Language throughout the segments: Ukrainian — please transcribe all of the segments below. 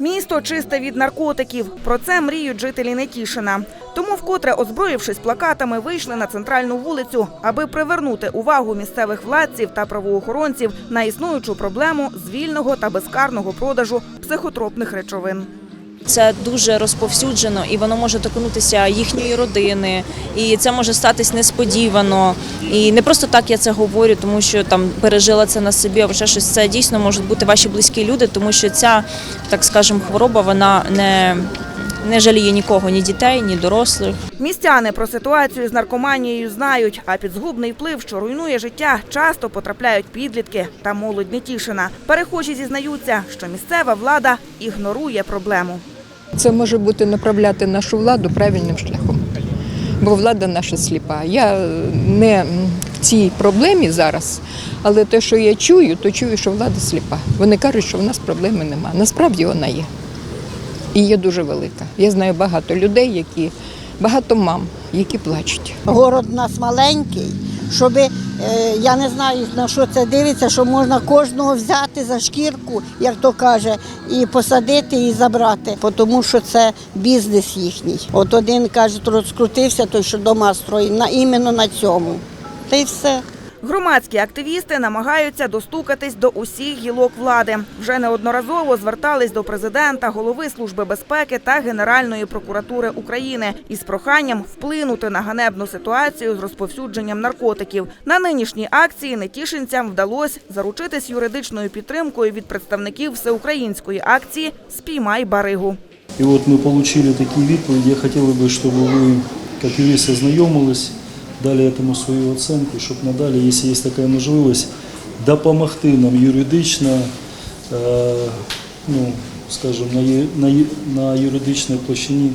Місто чисте від наркотиків. Про це мріють жителі Нетішина. Тому, вкотре озброївшись плакатами, вийшли на центральну вулицю, аби привернути увагу місцевих владців та правоохоронців на існуючу проблему з вільного та безкарного продажу психотропних речовин. Це дуже розповсюджено і воно може торкнутися їхньої родини, і це може статись несподівано. І не просто так я це говорю, тому що там пережила це на собі, або ще щось. Це дійсно можуть бути ваші близькі люди, тому що ця, так скажемо, хвороба вона не, не жаліє нікого, ні дітей, ні дорослих. Містяни про ситуацію з наркоманією знають, а під згубний вплив, що руйнує життя, часто потрапляють підлітки та молодь Нетішина. Перехожі зізнаються, що місцева влада ігнорує проблему. Це може бути направляти нашу владу правильним шляхом. Бо влада наша сліпа. Я е, не в цій проблемі зараз, але те, що я чую, то чую, що влада сліпа. Вони кажуть, що в нас проблеми нема. Насправді вона є. І є дуже велика. Я знаю багато людей, які багато мам, які плачуть. Город у нас маленький, щоб е, я не знаю на що це дивиться, що можна кожного взяти за шкірку, як то каже, і посадити і забрати, тому що це бізнес їхній. От один каже, розкрутився, той що дома строїть, на іменно на цьому. Та й все. Громадські активісти намагаються достукатись до усіх гілок влади. Вже неодноразово звертались до президента, голови служби безпеки та Генеральної прокуратури України із проханням вплинути на ганебну ситуацію з розповсюдженням наркотиків. На нинішній акції нетішинцям вдалося заручитись юридичною підтримкою від представників всеукраїнської акції Спіймай баригу. І от ми отримали такі відповіді. Я хотів би, щоб ви, як юрист, ознайомились, дали этому свою оценку, щоб надалі, якщо є така можливість, допомогти нам юридично, е, ну, скажімо, на юридичній площині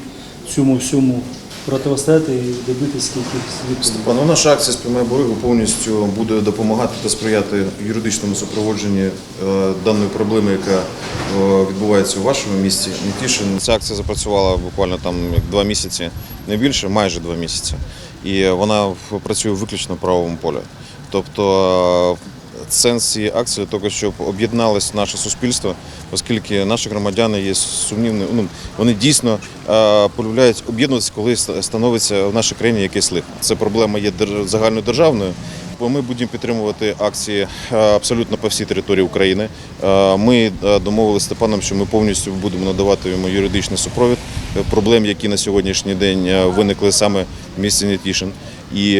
цьому всьому протистояти і добитися якихось відповідей. Степан, ну, наша акція «Спіймай Боригу» повністю буде допомагати та сприяти юридичному супроводженні е, даної проблеми, яка е, відбувається у вашому місті. Нетішин. Ця акція запрацювала буквально там як два місяці, не більше, майже два місяці. І вона працює виключно в правовому полі. Тобто е, Сенс цієї акції того, щоб об'єдналось наше суспільство, оскільки наші громадяни є сумнівними, ну вони дійсно е, полюбляють об'єднуватися, коли становиться в нашій країні якийсь лих. Це проблема є дер- загальнодержавною. Бо ми будемо підтримувати акції е, абсолютно по всій території України. Е, Ми домовилися з Степаном, що ми повністю будемо надавати йому юридичний супровід проблем, які на сьогоднішній день виникли саме в місті Нетішин. І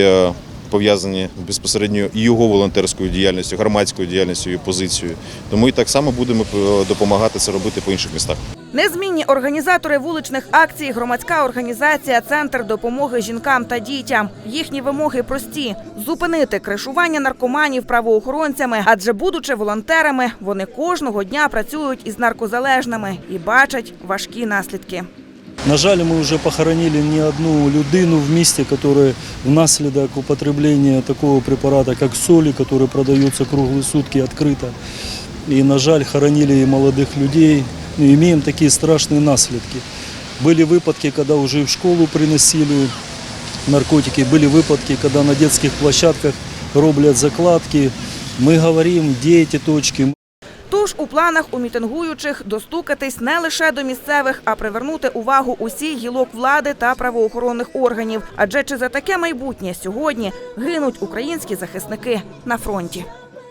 пов'язані безпосередньо і його волонтерською діяльністю, громадською діяльністю і позицією. Тому і так само будемо е, допомагати це робити по інших містах. Незмінні організатори вуличних акцій, громадська організація Центр допомоги жінкам та дітям. Їхні вимоги прості: зупинити кришування наркоманів правоохоронцями, адже, будучи волонтерами, вони кожного дня працюють із наркозалежними і бачать важкі наслідки. На жаль, ми вже похоронили не одну людину в місті, яка внаслідок употреблення такого препарата, як солі, який продається круглі сутки відкрито. І, на жаль, хоронили і молодих людей. Ну, Имеем такі страшні наслідки. Были выпадки, когда уже и в школу приносили наркотики, были выпадки, когда на детских площадках роблять закладки. Мы говорим, где эти точки, Тож у планах у мітингуючих достукатись не лише до місцевих, а привернути увагу усіх гілок влади та правоохоронних органів. Адже чи за таке майбутнє сьогодні гинуть українські захисники на фронті?